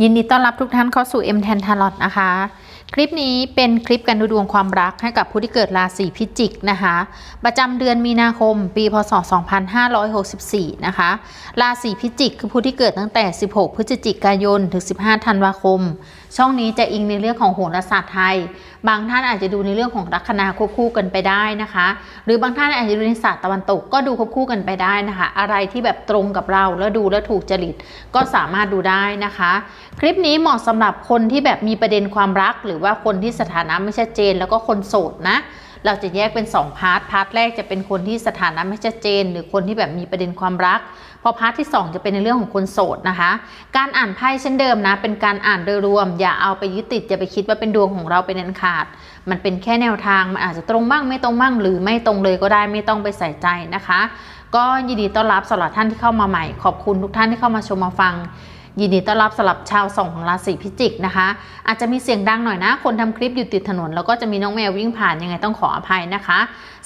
ยินดีต้อนรับทุกท่านเข้าสู่ M 10 Tarot นะคะ คลิปนี้เป็นคลิปการดูดวงความรักให้กับผู้ที่เกิดราศีพิจิกนะคะ ประจำเดือนมีนาคม ปีพศ 2564 นะคะ ราศีพิจิกคือผู้ที่เกิดตั้งแต่ 16 พฤศจิกายน ถึง 15 ธันวาคม ช่องนี้จะอิงในเรื่องของโหราศาสตร์ไทย บางท่านอาจจะดูในเรื่องของลัคนาควบคู่กันไปได้นะคะ หรือบางท่านอาจจะดูในศาสตร์ตะวันตกก็ดูควบคู่กันไปได้นะคะ อะไรที่แบบตรงกับเราแล้วดูแล้วถูกจริตก็สามารถดูได้นะคะ คลิปนี้เหมาะสำหรับคนที่แบบมีประเด็นความรัก หรือว่าคนที่สถานะไม่ชัดเจน แล้วก็คนโสดนะ เราจะแยกเป็น 2 พาร์ท พาร์ทแรกจะเป็นคนที่สถานะไม่ชัดเจน หรือคนที่แบบมีประเด็นความรัก พอพาร์ทที่ 2 จะเป็นในเรื่องของคนโสดนะคะ การอ่านไพ่เช่นเดิมนะ เป็นการอ่านโดยรวม อย่าเอาไปยึดติดอย่าไปคิดว่าเป็นดวงของเราเป็นอันขาด มันเป็นแค่แนวทาง มันอาจจะตรงบ้างไม่ตรงบ้าง หรือไม่ตรงเลยก็ได้ไม่ต้องไปใส่ใจนะคะ ก็ยินดีต้อนรับสำหรับท่านที่เข้ามาใหม่ ขอบคุณทุกท่านที่เข้ามาชมมาฟัง ยินดีต้อนรับสำหรับชาวสองของราศีพิจิกนะคะ อาจจะมีเสียงดังหน่อยนะ คนทำคลิปอยู่ติดถนน แล้วก็จะมีน้องแมววิ่งผ่านยังไงต้องขออภัยนะคะ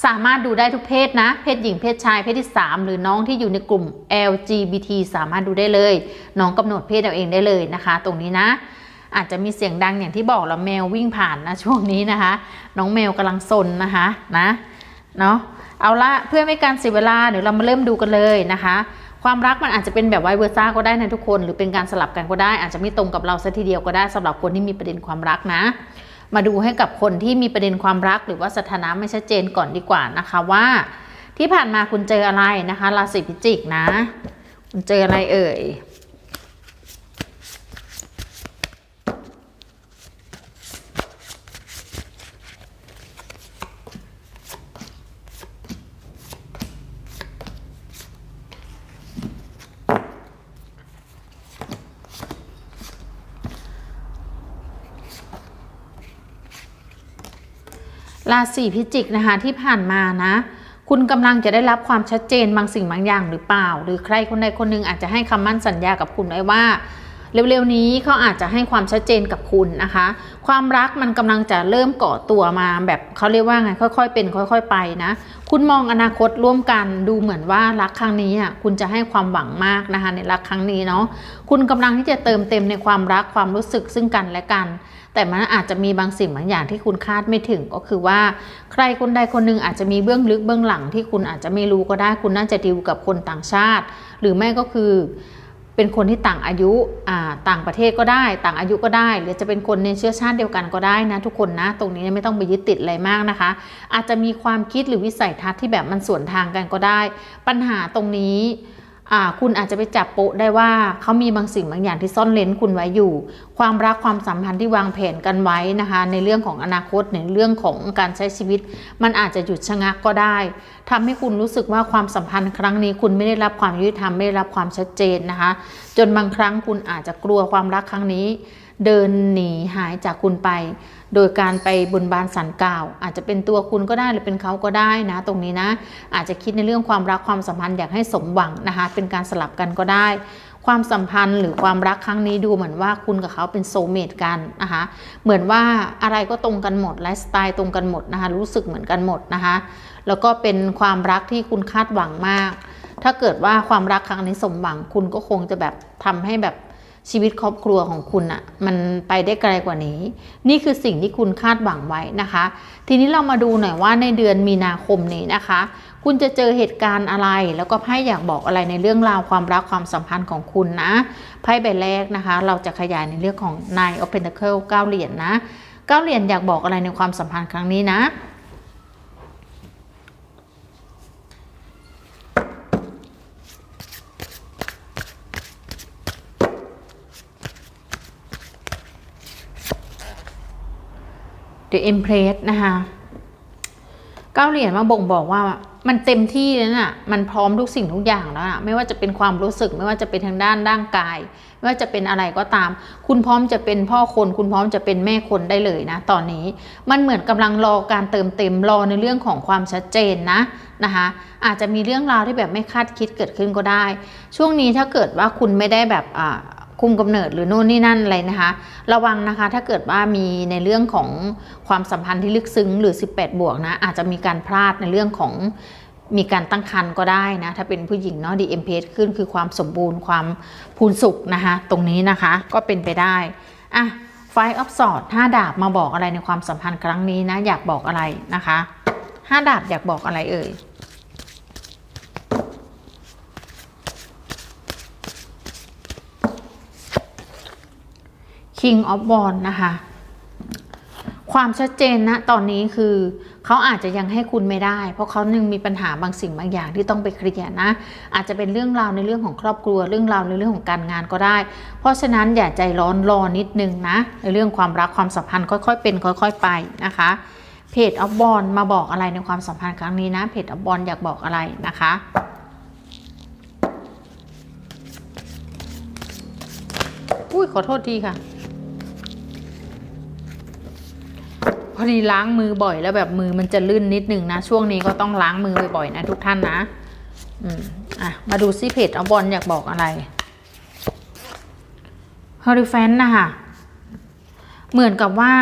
สามารถดูได้ทุกเพศนะ เพศหญิงเพศชายเพศที่ 3 หรือน้องที่อยู่ในกลุ่ม LGBT สามารถดูได้เลย น้องกำหนดเพศเอาเองได้เลยนะคะ ตรงนี้นะอาจจะมีเสียงดังอย่างที่บอกแล้วแมววิ่งผ่านนะช่วงนี้นะคะ น้องแมวกำลังซนนะคะนะเนาะเอาละเพื่อไม่การเสียเวลาเดี๋ยวเรามาเริ่มดูกันเลยนะคะ ความรักมันอาจจะเป็นแบบไวเวอร์ซ่าก็ได้นะทุกคน หรือเป็นการสลับกันก็ได้ อาจจะไม่ตรงกับเราซะทีเดียวก็ได้สำหรับคนที่มีประเด็นความรักนะ มาดูให้กับคนที่มีประเด็นความรัก หรือว่าสถานะไม่ชัดเจนก่อนดีกว่านะคะว่า ที่ผ่านมาคุณเจออะไรนะคะราศีพิจิกนะ คุณเจออะไรเอ่ย ราศีพิจิกนะคะที่ผ่านมานะ คุณกำลังจะได้รับความชัดเจนบางสิ่งบางอย่างหรือเปล่า หรือใครคนใดคนหนึ่งอาจจะให้คำมั่นสัญญากับคุณไว้ว่าเร็วๆนี้เขาอาจจะให้ความชัดเจนกับคุณนะคะ ความรักมันกำลังจะเริ่มเก่อตัวมาแบบเขาเรียกว่าไงค่อยๆ เป็นค่อย ๆ ไปนะ คุณมองอนาคตร่วมกันดูเหมือนว่ารักครั้งนี้อะคุณจะให้ความหวังมากนะคะในรักครั้งนี้เนาะคุณกำลังที่จะเติมเต็มในความรักความรู้สึกซึ่งกันและกัน แต่มันอาจจะมีบางสิ่งบางอย่างที่คุณคาดไม่ถึงก็คือว่า ใครคนใดคนหนึ่งอาจจะมีเบื้องลึกเบื้องหลังที่คุณอาจจะไม่รู้ก็ได้คุณน่าจะดีลกับคนต่างชาติ หรือไม่ก็คือเป็นคนที่ต่างอายุต่างประเทศก็ได้ ต่างอายุก็ได้ หรือจะเป็นคนในเชื้อชาติเดียวกันก็ได้นะทุกคนนะ ตรงนี้ไม่ต้องไปยึดติดอะไรมากนะคะ อาจจะมีความคิดหรือวิสัยทัศน์ที่แบบมันสวนทางกันก็ได้ ปัญหาตรงนี้ คุณอาจจะไปจับโปะได้ว่าเขามีบางสิ่งบางอย่างที่ซ่อนเลนคุณไว้อยู่ ความรักความสัมพันธ์ที่วางแผนกันไว้นะคะ ในเรื่องของอนาคตในเรื่องของการใช้ชีวิต มันอาจจะหยุดชะงักก็ได้ทำให้คุณรู้สึกว่าความสัมพันธ์ครั้งนี้คุณไม่ได้รับความยุติธรรมไม่ได้รับความชัดเจนนะคะ จนบางครั้งคุณอาจจะกลัวความรักครั้งนี้ เดินหนีหายจากคุณไป โดยการไปบนบานสันกล่าว อาจจะเป็นตัวคุณก็ได้หรือเป็นเขาก็ได้นะ ตรงนี้นะ อาจจะคิดในเรื่องความรักความสัมพันธ์อยากให้สมหวังนะคะ เป็นการสลับกันก็ได้ ความสัมพันธ์หรือความรักครั้งนี้ดูเหมือนว่าคุณกับเขาเป็นโซเมตกันนะคะเหมือนว่าอะไรก็ตรงกันหมดไลฟ์สไตล์ตรงกันหมดนะคะรู้สึกเหมือนกันหมดนะคะแล้วก็เป็นความรักที่คุณคาดหวังมาก ถ้าเกิดว่าความรักครั้งนี้สมหวังคุณก็คงจะแบบทำให้แบบ ชีวิตครอบครัวของคุณอะมันไปได้ไกลกว่านี้ นี่คือสิ่งที่คุณคาดหวังไว้นะคะ ทีนี้เรามาดูหน่อยว่าในเดือนมีนาคมนี้นะคะ คุณจะเจอเหตุการณ์อะไร แล้วก็ไพ่อยากบอกอะไรในเรื่องราวความรักความสัมพันธ์ของคุณนะไพ่ใบแรกนะคะ เราจะขยายในเรื่องของ Nine of Pentacles เก้าเหรียญนะเก้าเหรียญอยากบอกอะไรในความสัมพันธ์ครั้งนี้นะ The Empress นะคะเก้าเหรียญมาบ่งบอกว่ามันเต็มที่แล้วน่ะ มันพร้อมทุกสิ่งทุกอย่างแล้วอะไม่ว่าจะเป็นความรู้สึก ไม่ว่าจะเป็นทางด้านร่างกาย ไม่ว่าจะเป็นอะไรก็ตาม คุณพร้อมจะเป็นพ่อคน คุณพร้อมจะเป็นแม่คนได้เลยนะ ตอนนี้ มันเหมือนกำลังรอการเติมเต็ม รอในเรื่องของความชัดเจนนะ นะคะ อาจจะมีเรื่องราวที่แบบไม่คาดคิดเกิดขึ้นก็ได้ ช่วงนี้ถ้าเกิดว่าคุณไม่ได้แบบอ่า คุมกำเนิดหรือโน่นนี่นั่นอะไรนะคะ ระวังนะคะถ้าเกิดว่ามีในเรื่องของความสัมพันธ์ที่ลึกซึ้งหรือ 18 บวกนะอาจจะมีการพลาดในเรื่องของมีการตั้งครรภ์ก็ได้นะ ถ้าเป็นผู้หญิงเนาะ DMPS ขึ้นคือความสมบูรณ์ความพูนสุขนะคะ ตรงนี้นะคะก็เป็นไปได้อะไฟออฟสอดห้าดาบมาบอกอะไรในความสัมพันธ์ครั้งนี้นะ อยากบอกอะไรนะคะห้าดาบอยากบอกอะไรเอ่ย King of w a n d นะคะ ความชัดเจนนะตอนนี้คือเขาอาจจะยังให้คุณไม่ได้ เพราะเขายังมีปัญหาบางสิ่งบางอย่างที่ต้องไปเคลียร์นะ อาจจะเป็นเรื่องราวในเรื่องของครอบครัวเรื่องราวในเรื่องของการงานก็ได้ เพราะฉะนั้นอย่าใจร้อนรอนิดนึงนะในเรื่องความรักความสัมพันธ์ค่อยๆเป็นค่อย ๆ ไปนะคะเพจออฟบอลมาบอกอะไรในความสัมพันธ์ครั้งนี้นะเพจออฟบอลอยากบอกอะไรนะคะอุ้ยขอโทษทีค่ะ พอดีล้างมือบ่อยแล้วแบบมือมันจะลื่นนิดนึงนะ ช่วงนี้ก็ต้องล้างมือบ่อยๆนะทุกท่านนะ อืมอะมาดูซิเพจเอาบอลอยากบอกอะไรฮอริแฟนนะคะเหมือนกับว่า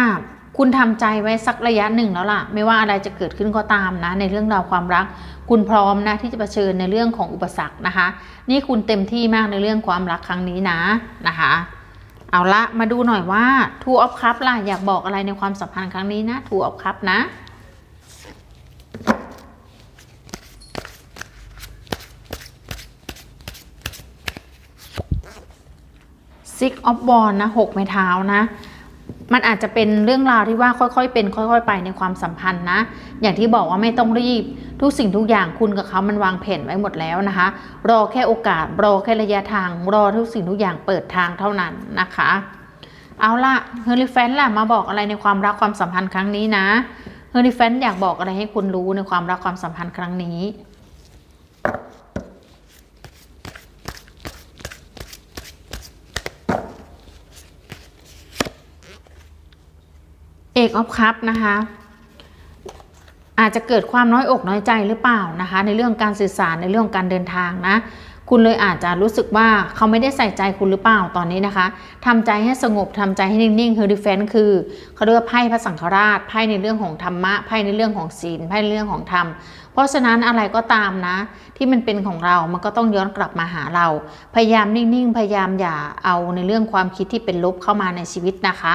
คุณทำใจไว้สักระยะหนึ่งแล้วล่ะ ไม่ว่าอะไรจะเกิดขึ้นก็ตามนะ ในเรื่องราวความรัก คุณพร้อมนะที่จะเผชิญในเรื่องของอุปสรรคนะคะ นี่คุณเต็มที่มากในเรื่องความรักครั้งนี้นะนะคะ เอาละมาดูหน่อยว่า Two of Cup ล่ะ อยากบอกอะไรในความสัมพันธ์ครั้งนี้นะ Two of Cup นะ Six of w a n d นะหกไม้เท้านะ มันอาจจะเป็นเรื่องราวที่ว่าค่อยๆเป็น ค่อย ๆ ไปในความสัมพันธ์นะ อย่างที่บอกว่าไม่ต้องรีบ ทุกสิ่งทุกอย่างคุณกับเขามันวางแผนไว้หมดแล้วนะคะ รอแค่โอกาส รอแค่ระยะทาง รอทุกสิ่งทุกอย่างเปิดทางเท่านั้นนะคะ เอาละเฮอริแฟนล่ะมาบอกอะไรในความรักความสัมพันธ์ครั้งนี้นะเฮอริแฟนอยากบอกอะไรให้คุณรู้ในความรักความสัมพันธ์ครั้งนี้เอกออฟคัพนะคะ อาจจะเกิดความน้อยอกน้อยใจหรือเปล่านะคะ ในเรื่องการสื่อสารในเรื่องการเดินทางนะคุณเลยอาจจะรู้สึกว่าเขาไม่ได้ใส่ใจคุณหรือเปล่าตอนนี้นะคะทำใจให้สงบทำใจให้นิ่งๆเฮอริเฟนคือเขาเรียกว่าไพ่พระสังฆราชไพ่ในเรื่องของธรรมะไพ่ในเรื่องของศีลไพ่ในเรื่องของธรรม เพราะฉะนั้นอะไรก็ตามนะ ที่มันเป็นของเรามันก็ต้องย้อนกลับมาหาเรา พยายามนิ่งๆ พยายามอย่าเอาในเรื่องความคิดที่เป็นลบเข้ามาในชีวิตนะคะ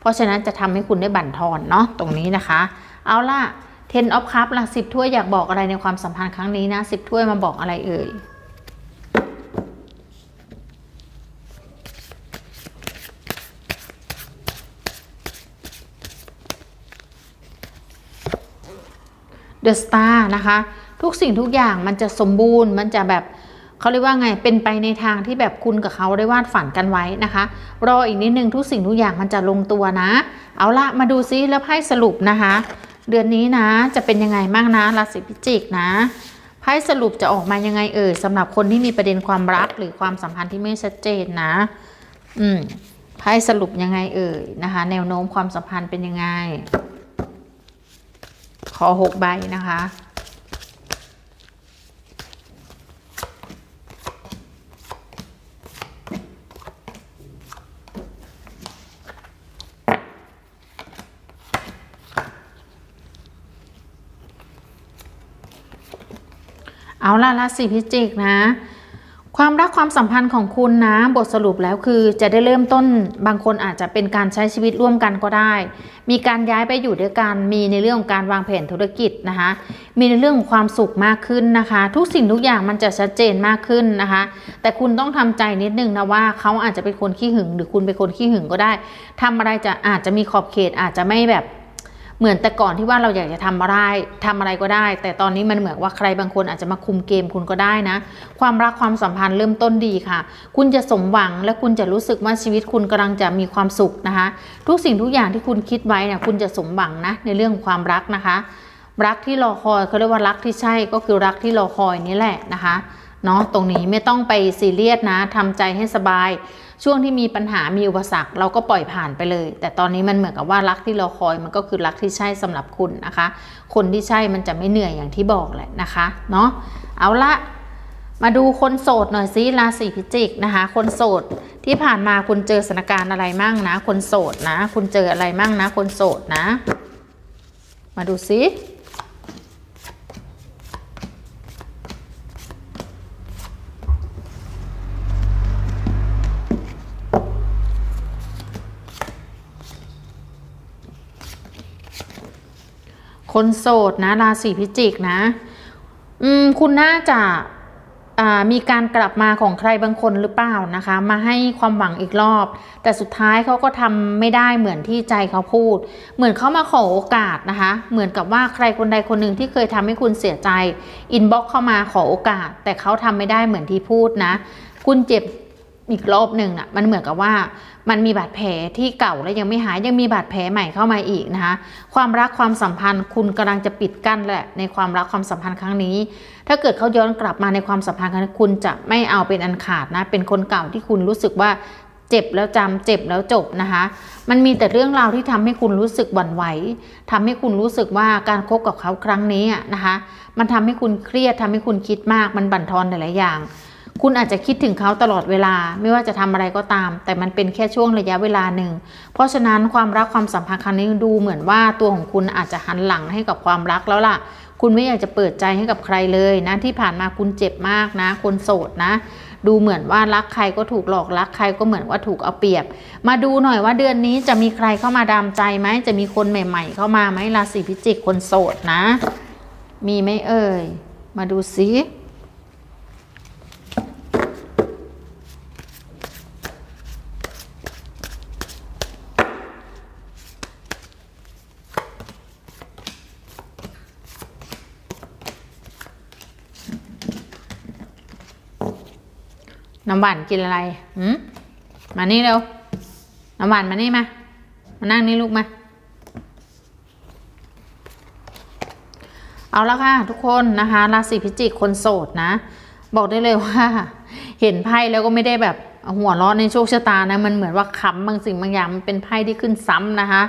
เพราะฉะนั้นจะทำให้คุณได้บั่นทอนเนาะตรงนี้นะคะ เอาล่ะ Ten of Cup ล่ะสิบถ้วยอยากบอกอะไรในความสัมพันธ์ครั้งนี้นะสิบถ้วยมาบอกอะไรเอ่ย The Star นะคะ ทุกสิ่งทุกอย่างมันจะสมบูรณ์มันจะแบบเขาเรียกว่าไงเป็นไปในทางที่แบบคุณกับเขาได้วาดฝันกันไว้นะคะ รออีกนิดนึงทุกสิ่งทุกอย่างมันจะลงตัวนะ เอาละมาดูซิแล้วไพ่สรุปนะคะ เดือนนี้นะจะเป็นยังไงบ้างนะราศีพิจิกนะไพ่สรุปจะออกมายังไงเอ่ยสำหรับคนที่มีประเด็นความรักหรือความสัมพันธ์ที่ไม่ชัดเจนนะ อืมไพ่สรุปยังไงเอ่ยนะคะ แนวโน้มความสัมพันธ์เป็นยังไง ขอหกใบนะคะ เอาล่ะราศีพิจิกนะ ความรักความสัมพันธ์ของคุณนะ บทสรุปแล้วคือจะได้เริ่มต้นบางคนอาจจะเป็นการใช้ชีวิตร่วมกันก็ได้ มีการย้ายไปอยู่ด้วยกันมีในเรื่องของการวางแผนธุรกิจนะคะ มีในเรื่องของความสุขมากขึ้นนะคะ ทุกสิ่งทุกอย่างมันจะชัดเจนมากขึ้นนะคะ แต่คุณต้องทำใจนิดนึงนะว่าเขาอาจจะเป็นคนขี้หึง หรือคุณเป็นคนขี้หึงก็ได้ทำอะไรจะอาจจะมีขอบเขตอาจจะไม่แบบ เหมือนแต่ก่อนที่ว่าเราอยากจะทำอะไรทำอะไรก็ได้ แต่ตอนนี้มันเหมือนว่าใครบางคนอาจจะมาคุมเกมคุณก็ได้นะ ความรักความสัมพันธ์เริ่มต้นดีค่ะ คุณจะสมหวังและคุณจะรู้สึกว่าชีวิตคุณกำลังจะมีความสุขนะคะ ทุกสิ่งทุกอย่างที่คุณคิดไว้เนี่ยคุณจะสมหวังนะในเรื่องของความรักนะคะ รักที่รอคอยเขาเรียกว่ารักที่ใช่ก็คือรักที่รอคอยนี่แหละนะคะ เนาะตรงนี้ไม่ต้องไปซีเรียสนะทำใจให้สบาย ช่วงที่มีปัญหามีอุปสรรคเราก็ปล่อยผ่านไปเลย แต่ตอนนี้มันเหมือนกับว่ารักที่เราคอยมันก็คือรักที่ใช่สำหรับคุณนะคะ คนที่ใช่มันจะไม่เหนื่อยอย่างที่บอกแหละนะคะเนาะเอาละมาดูคนโสดหน่อยซิราศีพิจิกนะคะ คนโสดที่ผ่านมาคุณเจอสถานการณ์อะไรมั่งนะ คนโสดนะ คุณเจออะไรมั่งนะ คนโสดนะ มาดูซิ คนโสดนะราศีพิจิกนะ อืมคุณน่าจะมีการกลับมาของใครบางคนหรือเปล่านะคะ มาให้ความหวังอีกรอบ แต่สุดท้ายเขาก็ทำไม่ได้เหมือนที่ใจเขาพูด เหมือนเขามาขอโอกาสนะคะ เหมือนกับว่าใครคนใดคนหนึ่งที่เคยทำให้คุณเสียใจอินบ็อกเข้ามาขอโอกาส แต่เขาทำไม่ได้เหมือนที่พูดนะ คุณเจ็บ อีกรอบหนึ่งน่ะมันเหมือนกับว่ามันมีบาดแผลที่เก่าและยังไม่หายยังมีบาดแผลใหม่เข้ามาอีกนะคะความรักความสัมพันธ์คุณกำลังจะปิดกั้นแหละในความรักความสัมพันธ์ครั้งนี้ ถ้าเกิดเขาย้อนกลับมาในความสัมพันธ์ครั้งนี้คุณจะไม่เอาเป็นอันขาดนะเป็นคนเก่าที่คุณรู้สึกว่าเจ็บแล้วจำเจ็บแล้วจบนะคะ มันมีแต่เรื่องราวที่ทำให้คุณรู้สึกหวั่นไหวทำให้คุณรู้สึกว่าการคบกับเขาครั้งนี้อะนะคะ มันทำให้คุณเครียดทำให้คุณคิดมาก มันบั่นทอนหลายๆอย่าง คุณอาจจะคิดถึงเขาตลอดเวลาไม่ว่าจะทำอะไรก็ตาม แต่มันเป็นแค่ช่วงระยะเวลาหนึ่ง เพราะฉะนั้นความรักความสัมพันธ์ครั้งนี้ดูเหมือนว่าตัวของคุณอาจจะหันหลังให้กับความรักแล้วล่ะ คุณไม่อยากจะเปิดใจให้กับใครเลยนะที่ผ่านมาคุณเจ็บมากนะ คนโสดนะ ดูเหมือนว่ารักใครก็ถูกหลอกรักใครก็เหมือนว่าถูกเอาเปรียบ มาดูหน่อยว่าเดือนนี้จะมีใครเข้ามาดามใจไหมจะมีคนใหม่ ๆ เข้ามาไหมราศีพิจิกคนโสดนะ มีไหมเอ่ย มาดูซิ น้ำหวานกินอะไรหืมมานี่เร็ว น้ำหวานมานี่มา มานั่งนี่ลูกมา เอาละค่ะทุกคนนะคะ ราศีพิจิกคนโสดนะ บอกได้เลยว่า เห็นไพ่แล้วก็ไม่ได้แบบหัวร้อนในโชคชะตานะ มันเหมือนว่าขำบางสิ่งบางอย่าง มันเป็นไพ่ที่ขึ้นซ้ำนะคะ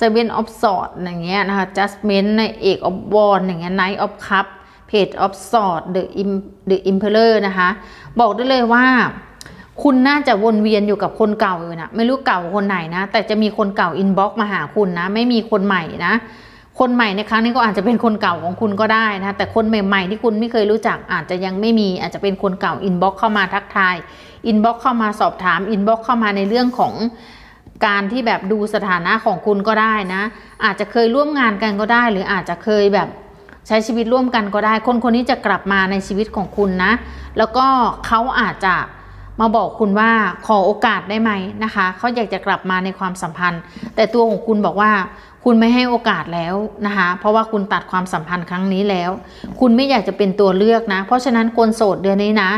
Seven of Swords อย่างเงี้ยนะคะ Judgment ในเอก of Wands อย่างเงี้ย Knight of Cup Page of Sword The Im The Emperor นะคะ บอกได้เลยว่า คุณน่าจะวนเวียนอยู่กับคนเก่าอยู่นะไม่รู้เก่าคนไหนนะ แต่จะมีคนเก่าอินบ็อกมาหาคุณนะ ไม่มีคนใหม่นะ คนใหม่ในครั้งนี้ก็อาจจะเป็นคนเก่าของคุณก็ได้นะ แต่คนใหม่ๆ ที่คุณไม่เคยรู้จักอาจจะยังไม่มี อาจจะเป็นคนเก่าอินบ็อกเข้ามาทักทาย อินบ็อกเข้ามาสอบถาม อินบ็อกเข้ามาในเรื่องของการที่แบบดูสถานะของคุณก็ได้นะ อาจจะเคยร่วมงานกันก็ได้ หรืออาจจะเคยแบบ ใช้ชีวิตร่วมกันก็ได้ คนคนนี้จะกลับมาในชีวิตของคุณนะ แล้วก็เขาอาจจะมาบอกคุณว่าขอโอกาสได้ไหมนะคะเขาอยากจะกลับมาในความสัมพันธ์ แต่ตัวของคุณบอกว่าคุณไม่ให้โอกาสแล้วนะคะ เพราะว่าคุณตัดความสัมพันธ์ครั้งนี้แล้ว คุณไม่อยากจะเป็นตัวเลือกนะ เพราะฉะนั้นคนโสดเดือนนี้นะ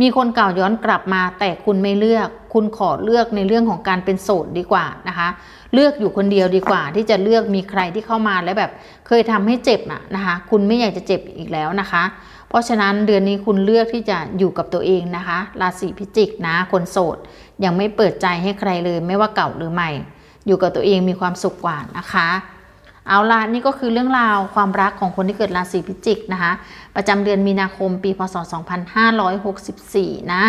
มีคนเก่าย้อนกลับมา แต่คุณไม่เลือก คุณขอเลือกในเรื่องของการเป็นโสดดีกว่านะคะ เลือกอยู่คนเดียวดีกว่า ที่จะเลือกมีใครที่เข้ามาแล้วแบบเคยทำให้เจ็บน่ะนะคะ คุณไม่อยากจะเจ็บอีกแล้วนะคะ เพราะฉะนั้นเดือนนี้คุณเลือกที่จะอยู่กับตัวเองนะคะ ราศีพิจิกนะ คนโสดยังไม่เปิดใจให้ใครเลย ไม่ว่าเก่าหรือใหม่ อยู่กับตัวเองมีความสุขกว่านะคะ เอาล่ะนี่ก็คือเรื่องราวความรักของคนที่เกิดราศีพิจิกนะคะ ประจำเดือนมีนาคมปีพศ 2564 นะ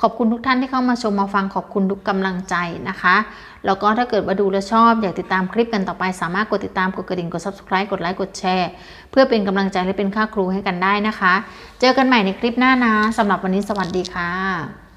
ขอบคุณทุกท่านที่เข้ามาชมมาฟังขอบคุณทุกกำลังใจนะคะ แล้วก็ถ้าเกิดมาดูแลชอบ อยากติดตามคลิปกันต่อไป สามารถกดติดตามกดกระดิ่งกด subscribe กดไลค์กดแชร์ เพื่อเป็นกำลังใจและเป็นค่าครูให้กันได้นะคะ เจอกันใหม่ในคลิปหน้านะสำหรับวันนี้สวัสดีค่ะ